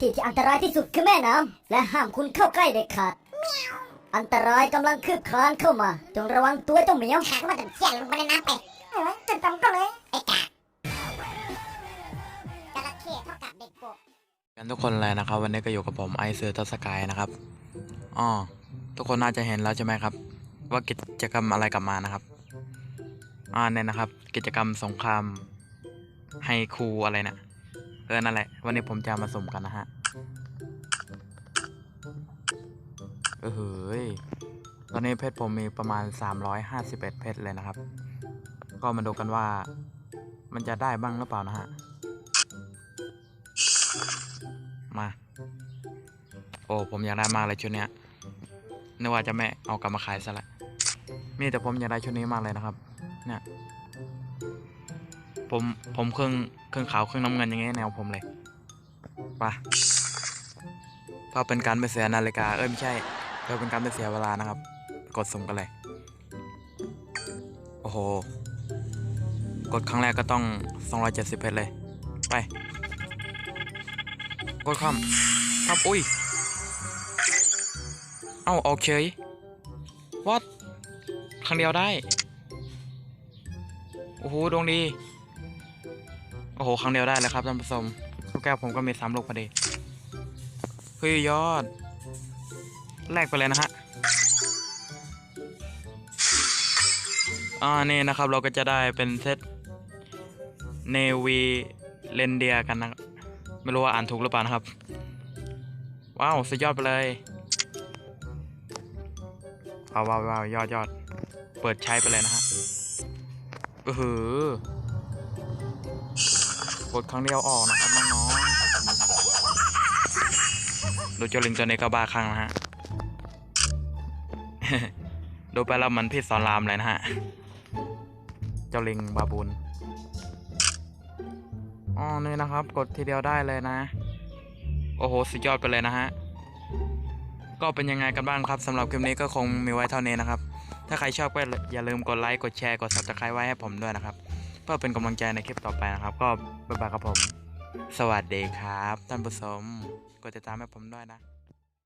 ที่ที่อันตรายที่สุดคือแม่น้ำและห้ามคุณเข้าใกล้เด็ดขาด อันตรายกำลังคืบคลานเข้ามา จงระวังตัวเจ้าเหมียวหากว่าจะเที่ยลงไปในน้ำไปเออจนตำก็เลย ไอ้กาจระเข้เท่ากับเด็กโปะกันทุกคนเลยนะครับ วันนี้ก็อยู่กับผมไอเซอร์ทัสกายนะครับอ๋อทุกคนน่าจะเห็นแล้วใช่ไหมครับ ว่ากิจกรรมอะไรกลับมานะครับอ่าเนี่ยนะครับ กิจกรรมสงครามไฮคูอะไรนะ่ะ เออนั่นแหละ วันนี้ผมจะมาสมกันนะฮะเออเฮ้ยตอนนี้เพชรผมมีประมาณ 351 เพชรเลยนะครับ ก็มาดูกันว่า มันจะได้บ้างหรือเปล่านะฮะ มา โอ้ ผมอยากได้มากเลยชุดเนี้ยนึกว่าจะไม่เอากลับมาขายซะละมีแต่ผมอยากได้ชุดนี้มากเลยนะครับ เนี่ย ผมผมเครื่องเครื่องขาวเครื่องน้ำเงินย่างเงี้ยแนวผมเลยไปะเพื่อเป็นการไม่เสียนาฬิกาเอ้ยไม่ใช่เพื่อเป็นการไม่เสียเวลานะครับ กดสุ่มกันเลย โอ้โห กดครั้งแรกก็ต้อง 270เพชรเลย ไป กดข้ามข้ามอุ้ย เอ้าออเฉยวัดครั้งเดียวได้ โอ้โหดวงดี โอ้โห ครั้งเดียวได้เลยครับท่านผู้ชมลูกแก้วผมก็มีสามลูกพอดี เฮ้ย ยอด แลกไปเลยนะฮะ อ่า นี่นะครับเราก็จะได้เป็นเซตเนวีเลนเดียกันนะครับไม่รู้ว่าอ่านถูกหรือเปล่านะครับ ว้าว สุดยอดไปเลยว้าวว้าววาวยอดยอด เปิดใช้ไปเลยนะฮะเออหือ ดครั้งเดียวออกนะครับน้องๆดูเจ้าลิงตัวนี้ก็บ้าคลั่งนะฮะดูไปแล้วมันพี่สอนรามเลยนะฮะ เจ้าลิงบาบูนอ๋อนี่นะครับ กดทีเดียวได้เลยนะ โอ้โห สุดยอดไปเลยนะฮะ ก็เป็นยังไงกันบ้างครับสำหรับคลิปนี้ก็คงมีไว้เท่านี้นะครับ ถ้าใครชอบก็อย่าลืมกดไลค์ กดแชร์ กด subscribe ไว้ให้ผมด้วยนะครับ เพื่อเป็นกำลังใจในคลิปต่อไปนะครับ ก็บ๊ายบายครับผม สวัสดีครับ ท่านผู้ชมกดติดตามให้ผมด้วยนะ